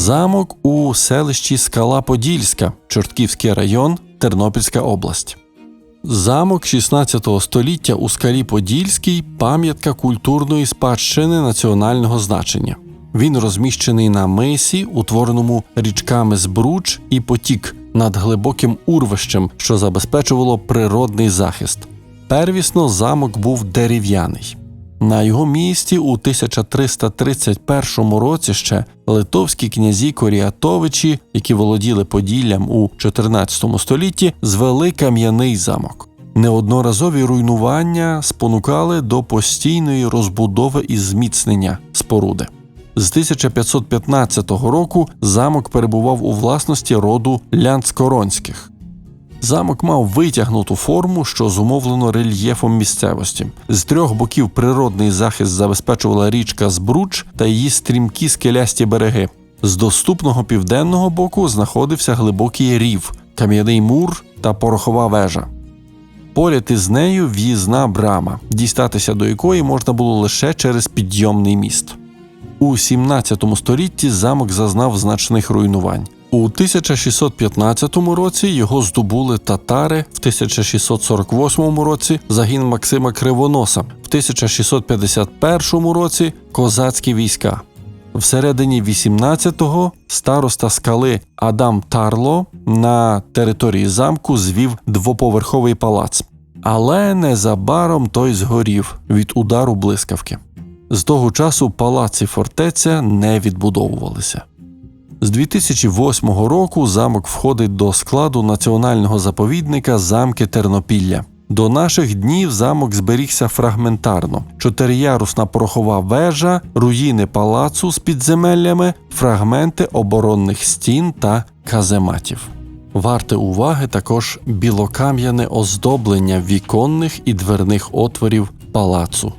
Замок у селищі Скала Подільська, Чортківський район, Тернопільська область. Замок 16 століття у скалі Подільській пам'ятка культурної спадщини національного значення. Він розміщений на мисі, утвореному річками Збруч і Потік над глибоким урвищем, що забезпечувало природний захист. Первісно замок був дерев'яний. На його місці у 1331 році ще литовські князі Коріатовичі, які володіли Поділлям у 14 столітті, звели кам'яний замок. Неодноразові руйнування спонукали до постійної розбудови і зміцнення споруди. З 1515 року замок перебував у власності роду Лянцкоронських. Замок мав витягнуту форму, що зумовлено рельєфом місцевості. З трьох боків природний захист забезпечувала річка Збруч та її стрімкі скелясті береги. З доступного південного боку знаходився глибокий рів, кам'яний мур та порохова вежа. Поряд із нею в'їзна брама, дістатися до якої можна було лише через підйомний міст. У 17 столітті замок зазнав значних руйнувань. У 1615 році його здобули татари, в 1648 році загін Максима Кривоноса, в 1651 році козацькі війська. Всередині 18-го староста скали Адам Тарло на території замку звів двоповерховий палац. Але незабаром той згорів від удару блискавки. З того часу палац і фортеця не відбудовувалися. З 2008 року замок входить до складу національного заповідника замки Тернопілля. До наших днів замок зберігся фрагментарно: чотириярусна порохова вежа, руїни палацу з підземеллями, фрагменти оборонних стін та казематів. Варте уваги також білокам'яне оздоблення віконних і дверних отворів палацу.